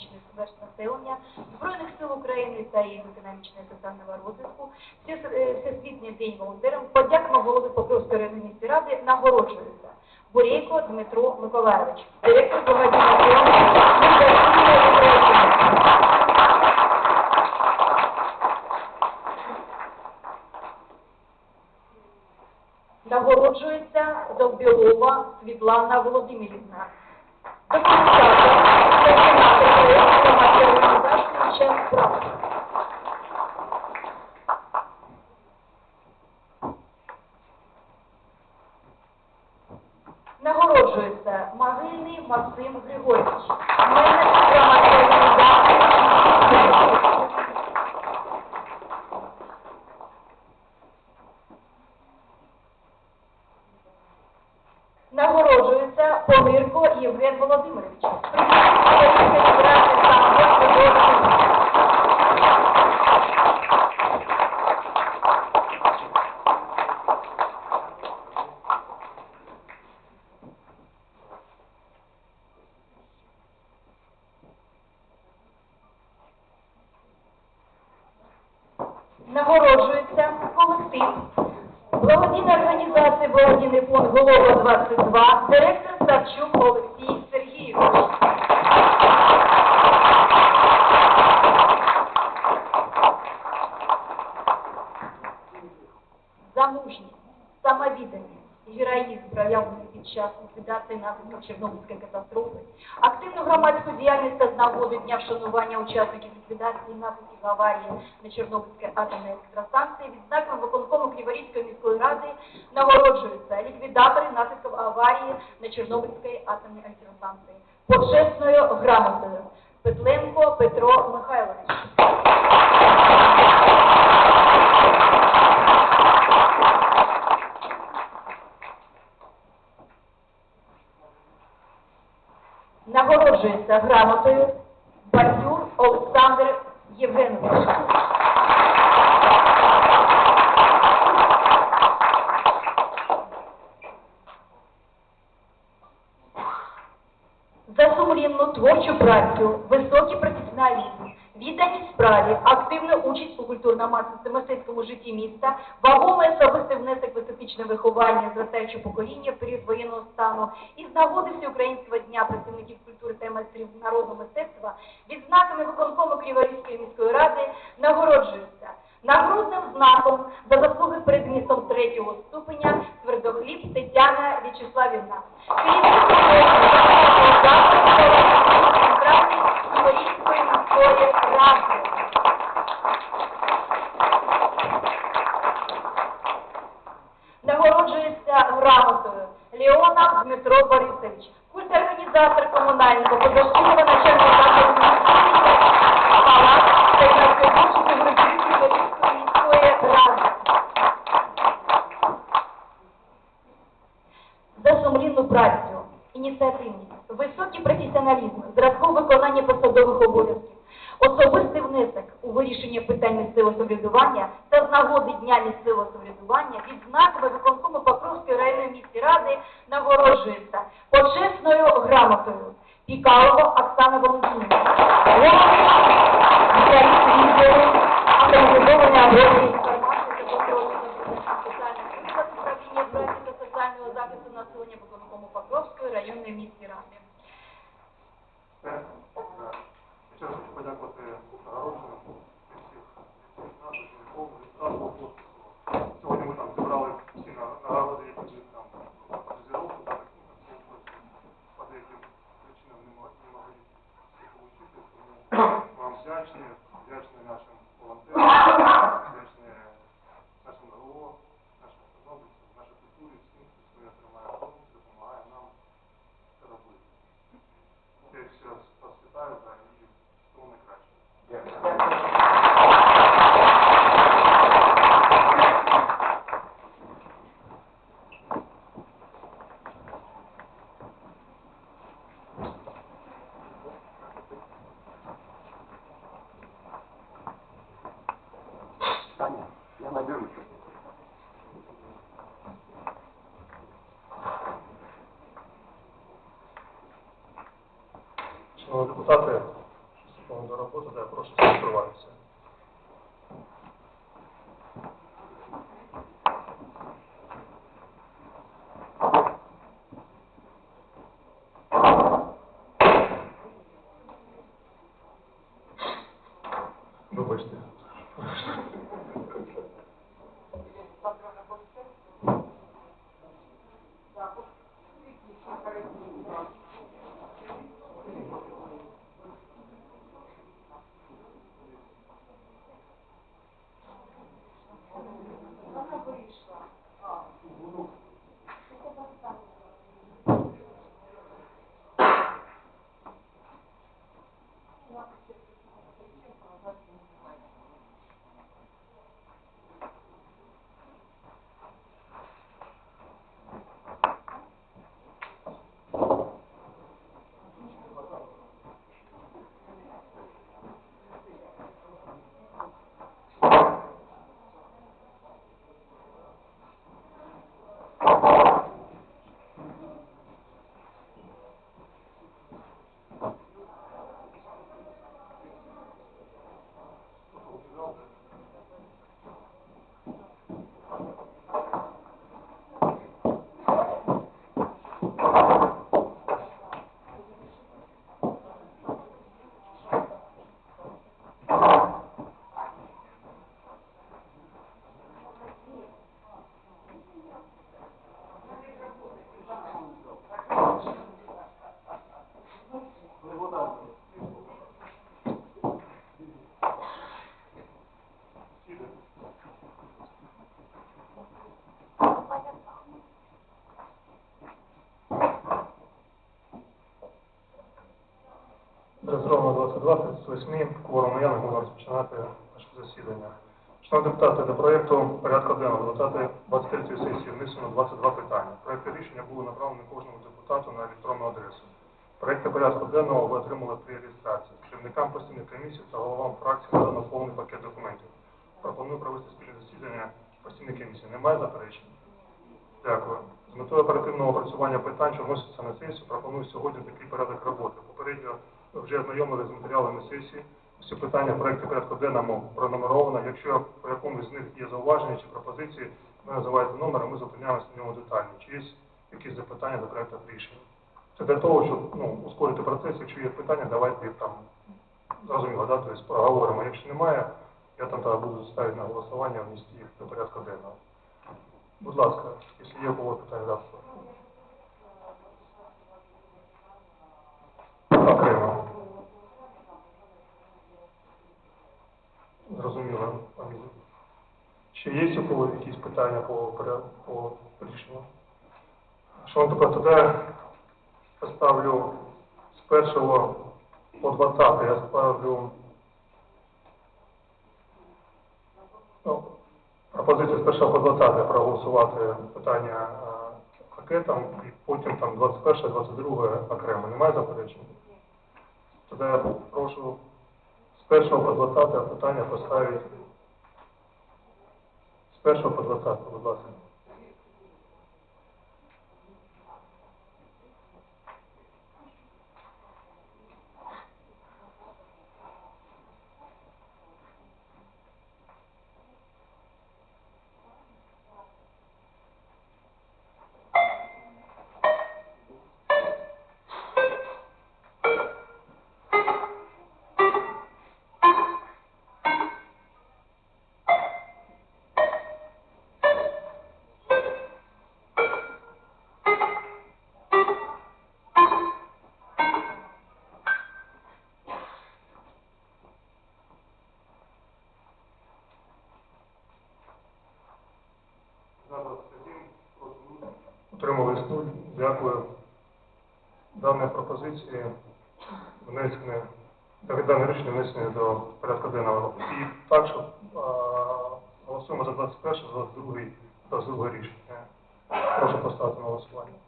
пересічних верст населення, Збройних сил України та їх економічного соціального розвитку, е, Всесвітній день волонтерам, подяками голови Покровської районної міської ради. Нагороджується Бурейко Дмитро Миколайович, директор благодійного фонду Нагороджується Довбілова Світлана Володимирівна. Нагороджується Могильний Максим Григорьович, менеджер Помирко Євген Володимирович. Героїзм, проявлений під час ліквідації наслідків Чорнобильської катастрофи, активну громадську діяльність та з нагоди дня вшанування учасників ліквідації наслідків аварії на Чорнобильській атомній електростанції відзнаком виконкому Криворізької міської ради нагороджуються ліквідатори наслідків аварії на Чорнобильській атомній електростанції. Почесною грамотою. Петленко Петро Михайлович. Нагороджується грамотою Бандюр Олександр Євгенович. За сумлінну творчу працю, високий професіоналізм, відданість справі, активну участь у культурно-мистецькому житті міста, вагомий особистий внесок в естетичне виховання зростаючого покоління в період воєнного стану і з нагоди Всеукраїнського дня працівників культури та майстрів народного мистецтва відзнаками виконкому Криворізької міської ради нагороджується нагрудним знаком за заслуги перед містом третього ступеня Твердохліб Тетяна В'ячеславівна. Центральної Криворізької міської ради. Нагороджується грамотою Леонов Дмитро Борисович, культорганізатор комунального подошкільного начального закладу Палац та Криворізької міської ради. за сумлінну працю, ініціативність, високий професіоналізм, зразку виконання посадових обов'язків, особистий внесок у вирішення питань місцевого самоврядування та з нагоди Дня місцевого самоврядування відзнаками виконкому Покровської районної міської ради нагороджується почесною грамотою Пікалова Оксана Валентинівна. Організовування аграрної інформації та контролю за соціальних виплат управління праці та соціального захисту населення виконкому Покровської районної міської ради. Ще раз хочу подякувати нагородженим всіх наших адміністраторів. Сьогодні ми там зібрали всі на- нагороди, які були там по дозіровку, так, ну, там всі ось по деяким причинам не могли не могли всіх отримати. Тому вам вдячні, вдячні нашим волонтерам, вдячні нашим ГО, нашим чорнобильцям, нашій культурі, всім, хто своє тримає в руці, допомагає нам це робити. Я ще раз вас вітаю да, і всього найкращого. Таня, я наберусь. Шановні депутати, роботи, да, прошу зареєструватися. 22, 38, кворум наявний, можна розпочинати наше засідання. Шановні депутати, до проєкту порядку денного 20 23 сесії внесено 22 питання. Проєкти рішення були направлені кожному депутату на електронну адресу. Проєкти порядку денного ви отримали при реєстрації. Керівникам постійних комісій та головам фракції надано повний пакет документів. Пропоную провести спільне засідання постійної комісії. Немає заперечень? Дякую. З метою оперативного опрацювання питань, що вносяться на сесію, пропоную сьогодні такий порядок роботи. Попередньо вже ознайомилися з матеріалами сесії. Всі питання проекту порядку денному пронумеровано. Якщо по якомусь з них є зауваження чи пропозиції, ви називаєте номер, ми зупиняємося на ньому детально. Чи є якісь запитання до проекту рішення? Це для того, щоб ну, ускорити процес. Якщо є питання, давайте їх там зрозуміло, да, тобто проговоримо. Якщо немає, я там тоді буду ставити на голосування, внести їх до порядку денного. Будь ласка, якщо є у кого питання, да. Окремо. Зрозуміло. Ще є у кого якісь питання по, по рішенню? Шановні депутати, тоді поставлю з першого по 20 я ставлю ну, пропозицію з першого по 20 проголосувати питання е, пакетом і потім там 21, 22 окремо. Немає заперечень? Тоді я прошу першого по 20 питання поставить. з першого по 20, будь ласка. Дякую. Дані пропозиції внесені, так, дане рішення внесене до порядку денного. І так, що голосуємо за 21, за 22, 22 рішення. Прошу поставити на голосування.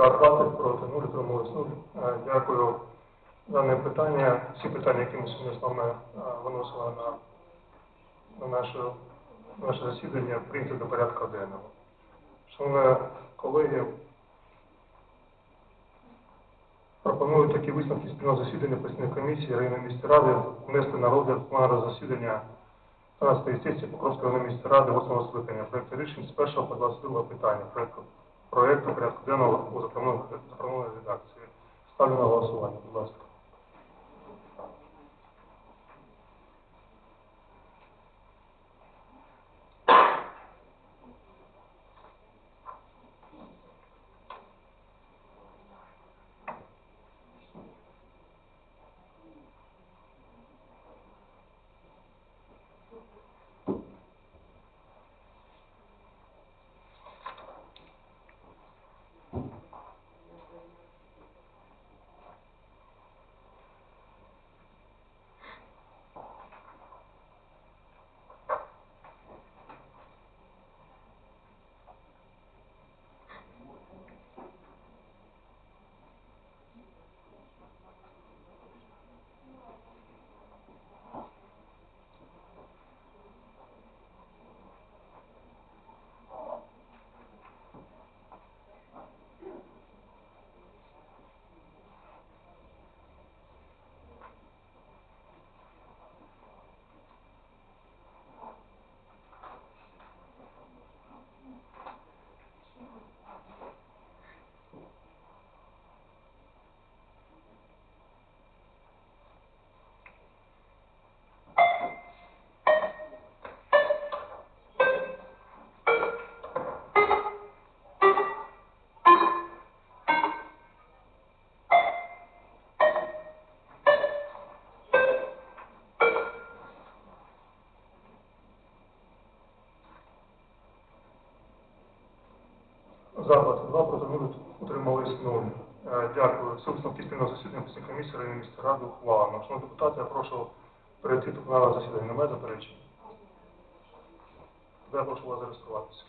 20 проти 0, утрималось 0. Е, Дякую. Дане питання, всі питання, які ми сьогодні з вами е, виносили на, на, наше, наше засідання, прийняті до порядку денного. Шановні колеги, пропоную такі висновки спільного засідання постійної комісії районної міської ради внести на розгляд плану засідання 12 сесії Покровської районної міської ради 8 скликання. Проект рішень з 1 по 22 питання. Проекту проекту порядку денного у запропонованій редакції. Ставлю на голосування, будь ласка. За 22, проти 0, утримались 0. Е, Дякую. Висновки спільного засідання після комісії районної міста ради ухвалено. Шановні депутати, я прошу перейти до пленарного засідання. Немає заперечень? Я прошу вас зареєструватися.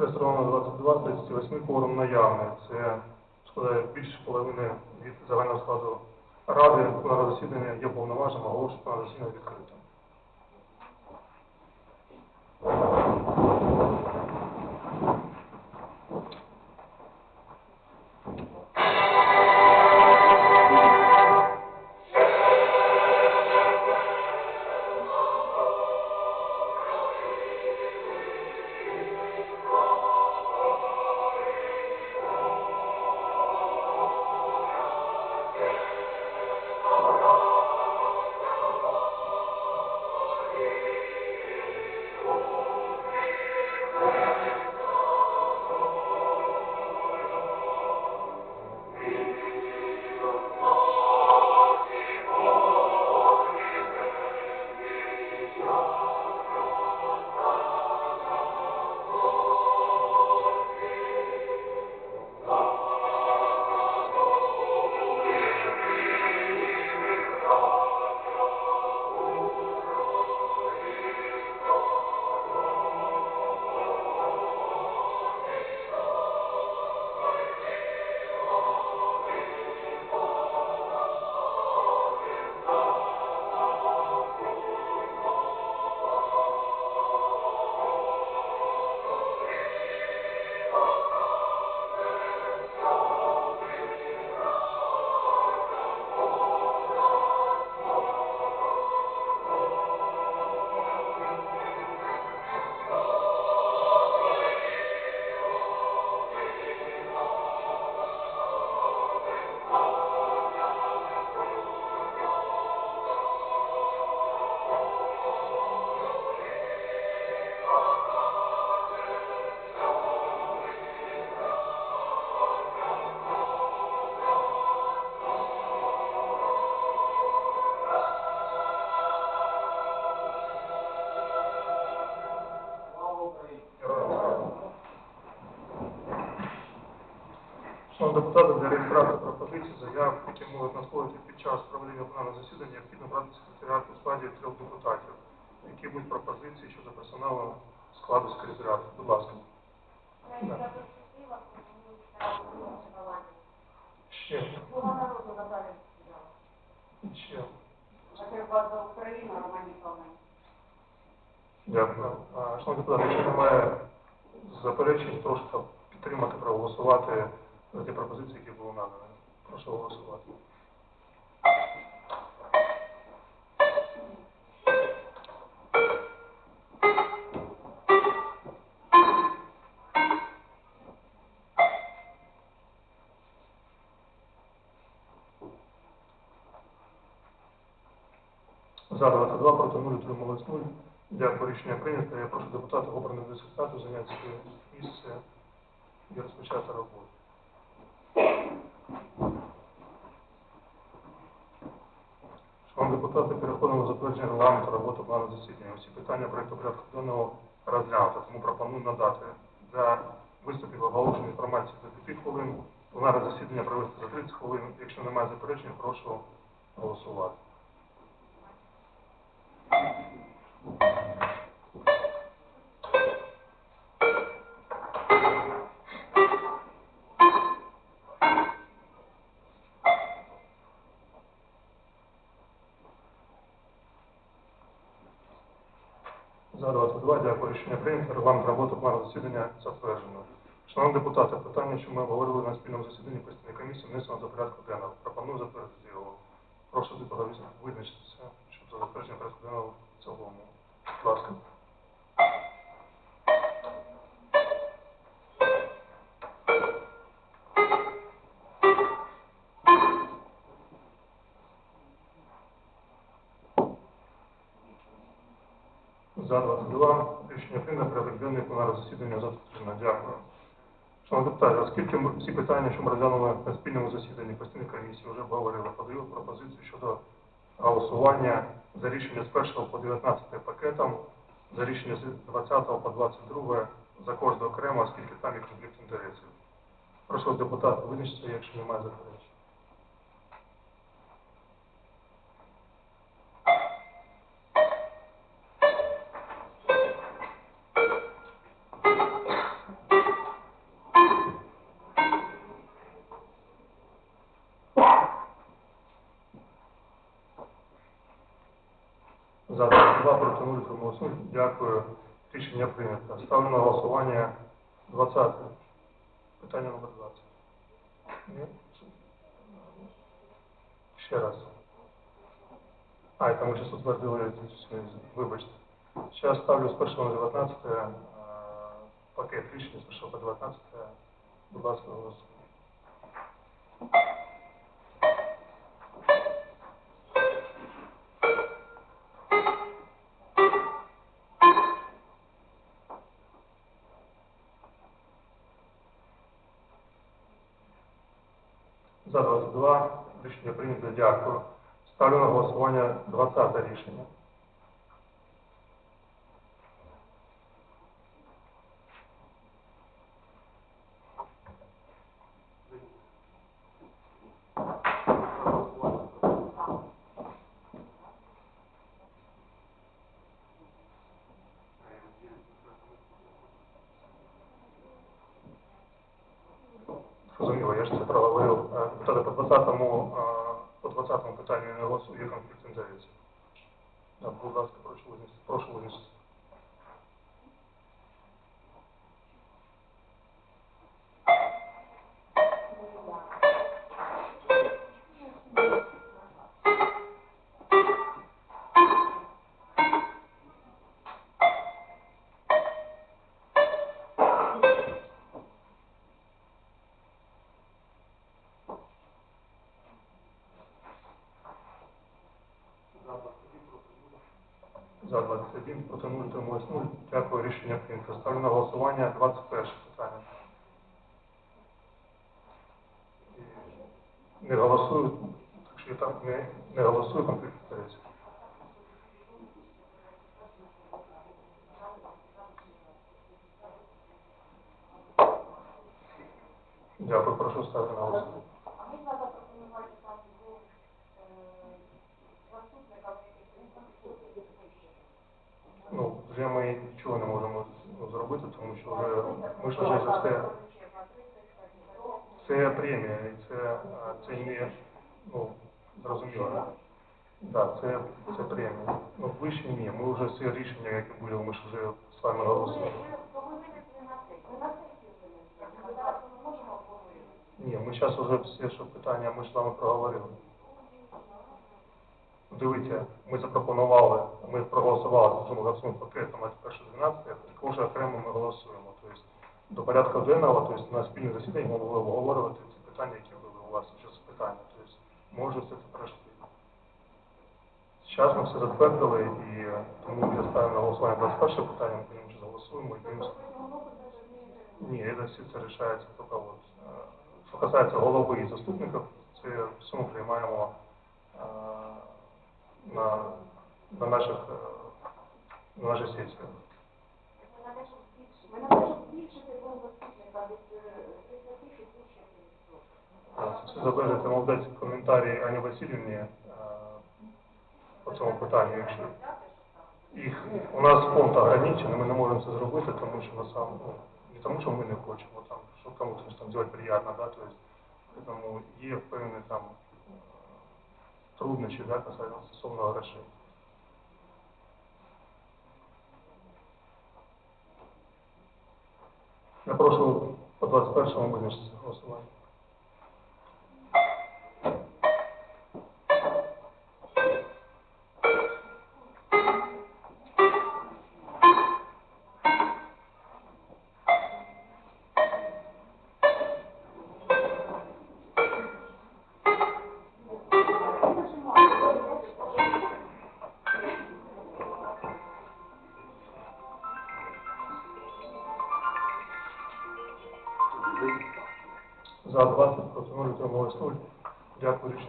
Реєстровано 22, 38 форум наявний. Це складає більше половини від загального складу ради. на засідання є повноважним, оголошую на засідання відкритим. Пропозицій, заяв, які можуть надходити під час проведення пленарного засідання, необхідно брати секретаріат у складі трьох депутатів. Які будуть пропозиції щодо персоналу складу секретаріату? Будь ласка. Да. Ще. Ще. Дякую. Шановні депутати, якщо немає заперечень, прошу підтримати, проголосувати за ті пропозиції, які були надані. Прошу голосувати. За 22 проти 0 утрималось 0. Дякую, рішення прийнято. Я прошу депутатів обраних секретарю зайняти своє місце і розпочати роботу. Шановні депутати, переходимо до затвердження регламенту роботи плану засідання. Усі питання проєкту порядку денного розглянуто, тому пропоную надати для виступів оголошення інформації до 5 хвилин, пленарне засідання провести за 30 хвилин. Якщо немає заперечень, прошу голосувати. За 22, дякую. Рішення прийнято. Регламент роботи плану засідання затверджено. Шановні депутати, питання, що ми обговорили на спільному засіданні постійної комісії, внесено до порядку денного. Пропоную затвердити його. Прошу депутатів визначитися щодо затвердження порядку денного в цілому. Будь ласка. 22 рішення прийнято, порядок денний пленарного засідання затверджено. Дякую. Шановні депутати, оскільки всі питання, що ми розглянули на спільному засіданні постійної комісії, вже обговорили, подаю пропозицію щодо голосування за рішення з 1 по 19 пакетом, за рішення з 20 по 22 за кожне окремо, оскільки там є конфлікт інтересів. Прошу депутата визначитися, якщо немає заперечень. Ставлю на голосування 20. Питання номер 20. Ні? Ще раз. А, це ми зараз утвердили, вибачте. Зараз ставлю з 1 на 19 е, пакет рішення з 1 по 19. Будь ласка, голосуємо. Голосування 20 рішення. Зрозуміло, я ж це проговорив. Питанню За 21, проти 0, утрималось 0. Дякую, рішення прийнято. Ставлю на голосування 21 питання. Не голосую, так що я там не, не голосую, конфлікт інтересів. Дякую, прошу ставити на голосування. А можна запропонувати там двох е, заступника Ну, вже ми нічого не можемо зробити, тому що вже ми ж вже за все. Це премія, і це, це не, ну, зрозуміло. Так, це, це премія. Ну, вище ні, ми вже всі рішення, які були, ми ж вже з вами голосуємо. Ні, ми зараз вже всі що питання, ми ж з вами проговорили. Дивіться, ми запропонували, 21-12, кожен окремо ми голосуємо. Тобто до порядку денного, тобто на спільне засідання ми будемо обговорювати ці питання, які були у вас час питання. Тобто ми вже все це пройшли. Зараз ми все затвердили і тому я ставимо на голосування 21 питання, ми потім вже голосуємо. І будемо... Ні, це все це рішається тільки от. Що касається голови і заступників, це суму приймаємо е, на, на наших е, на наших. Ми можемо збільшити заступника від е, 30 тисяч до 60 Е, Це все дати коментарі Ані Васильівні е, по цьому питанню, якщо їх у нас фонд ограничений, ми не можемо це зробити, тому що на сам ну, не тому, що ми не хочемо там, що кому-то там зробити приємно, да, то есть, тому є певні там е, труднощі, да, стосовно грошей. Я прошу по 21-му визначитися голосування.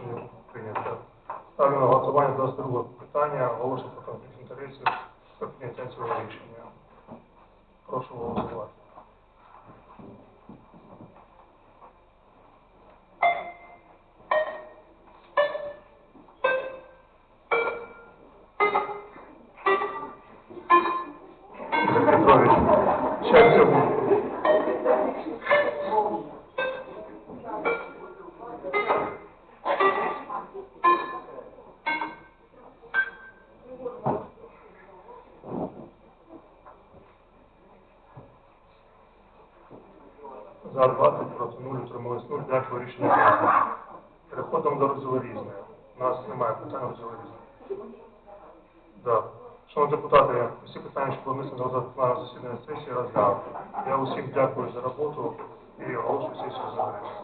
Рішення прийнято. Ставлю на голосування 22 питання. Оголошую про конфлікт інтересів та прийняття цього рішення. Прошу голосувати. Депутати, всі питання, що були внесені до розгляду засідання сесії, розглянуто. Я усім дякую за роботу і оголошую сесію закритою.